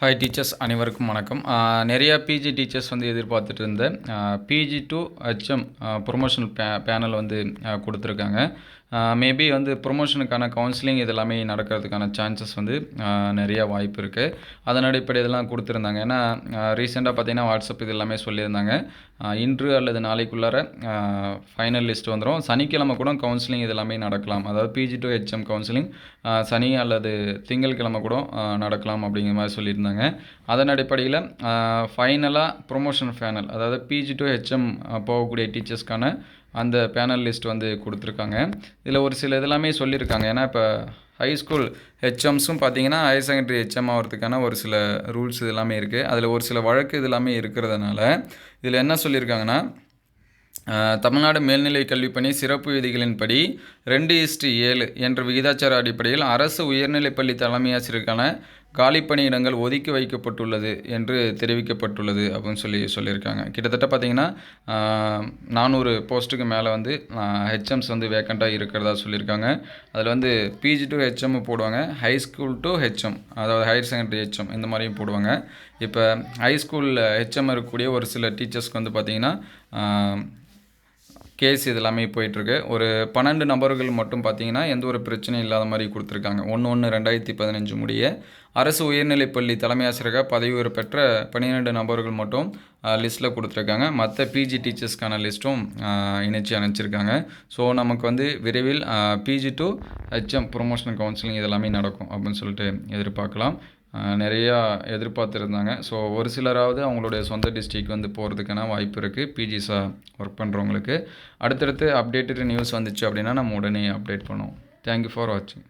Hi teachers அனைவருக்கும் வணக்கம். நிறையா பிஜி டீச்சர்ஸ் வந்து எதிர்பார்த்துட்டு இருந்த PG to HM promotional pay panel வந்து கொடுத்துருக்காங்க. மேபி வந்து ப்ரொமோஷனுக்கான கவுன்சிலிங் இது எல்லாமே நடக்கிறதுக்கான சான்சஸ் வந்து நிறையா வாய்ப்பு இருக்குது அதன் அடிப்படையில் இதெல்லாம் கொடுத்துருந்தாங்க. ஏன்னா ரீசெண்டாக பார்த்தீங்கன்னா வாட்ஸ்அப் இது எல்லாமே சொல்லியிருந்தாங்க. இன்று அல்லது நாளைக்குள்ளார ஃபைனல் லிஸ்ட் வந்துடும் சனிக்கிழமை கூட கவுன்சிலிங் இது எல்லாமே நடக்கலாம். அதாவது பிஜி டு ஹெச்எம் கவுன்சிலிங் சனி அல்லது திங்கள்கிழமை கூட நடக்கலாம் அப்படிங்கிற மாதிரி சொல்லியிருந்தாங்க. அதன் அடிப்படையில் ஃபைனலாக ப்ரொமோஷன் ஃபேனல் அதாவது பிஜி டு ஹெச்எம் போகக்கூடிய டீச்சர்ஸ்க்கான அந்த பேனல் லிஸ்ட் வந்து கொடுத்துருக்காங்க. இதில் ஒரு சில இதெல்லாமே சொல்லியிருக்காங்க. ஏன்னா இப்போ ஹை ஸ்கூல் ஹெச்எம்ஸும் பார்த்தீங்கன்னா ஹையர் செகண்டரி ஹெச்எம் ஆகிறதுக்கான ஒரு சில ரூல்ஸ் இது எல்லாமே இருக்குது அதில் ஒரு சில வழக்கு இது எல்லாமே இருக்கிறதுனால இதில் என்ன சொல்லியிருக்காங்கன்னா தமிழ்நாடு மேல்நிலை கல்விப்பணி சிறப்பு விதிகளின்படி ரெண்டு இஸ்டி ஏழு என்ற விகிதாச்சார அடிப்படையில் அரசு உயர்நிலைப்பள்ளி தலைமை ஆசிரியருக்கான காலி பணியிடங்கள் ஒதுக்கி வைக்கப்பட்டுள்ளது என்று தெரிவிக்கப்பட்டுள்ளது அப்படின்னு சொல்லி சொல்லியிருக்காங்க. கிட்டத்தட்ட பார்த்தீங்கன்னா நானூறு போஸ்ட்டுக்கு மேலே வந்து ஹெச்எம்ஸ் வந்து வேக்கண்ட்டாக இருக்கிறதா சொல்லியிருக்காங்க. அதில் வந்து பிஜி டு ஹெச்எம் போடுவாங்க. ஹை ஸ்கூல் டு ஹெச்எம் அதாவது ஹையர் செகண்டரி ஹெச்எம் இந்த மாதிரியும் போடுவாங்க. இப்போ ஹை ஸ்கூலில் ஹெச்எம் இருக்கக்கூடிய ஒரு சில டீச்சர்ஸ்க்கு வந்து பார்த்திங்கன்னா கேஸ் இது எல்லாமே போயிட்டுருக்கு. ஒரு பன்னெண்டு நபர்கள் மட்டும் பார்த்தீங்கன்னா எந்த ஒரு பிரச்சனையும் இல்லாத மாதிரி கொடுத்துருக்காங்க. ஒன்று ஒன்று ரெண்டாயிரத்தி பதினஞ்சு முடிய அரசு உயர்நிலைப்பள்ளி தலைமை ஆசிரியராக பதவி உயர்வு பெற்ற பன்னிரெண்டு நபர்கள் மட்டும் லிஸ்ட்டில் கொடுத்துருக்காங்க. மற்ற பிஜி டீச்சர்ஸ்க்கான லிஸ்ட்டும் இணைச்சி அனுப்பிச்சிருக்காங்க. ஸோ நமக்கு வந்து விரைவில் PG to HM promotional counselling இதெல்லாமே நடக்கும் அப்படின்னு சொல்லிட்டு எதிர்பார்க்கலாம். நிறையா எதிர்பார்த்துருந்தாங்க. ஸோ ஒரு சிலராவது அவங்களுடைய சொந்த டிஸ்ட்ரிக் வந்து போகிறதுக்கான வாய்ப்பு இருக்குது பிஜிஸாக ஒர்க் பண்ணுறவங்களுக்கு அடுத்தடுத்து அப்டேட்டட் நியூஸ் வந்துச்சு அப்படின்னா நம்ம உடனே அப்டேட் பண்ணுவோம். தேங்க்யூ ஃபார் வாட்சிங்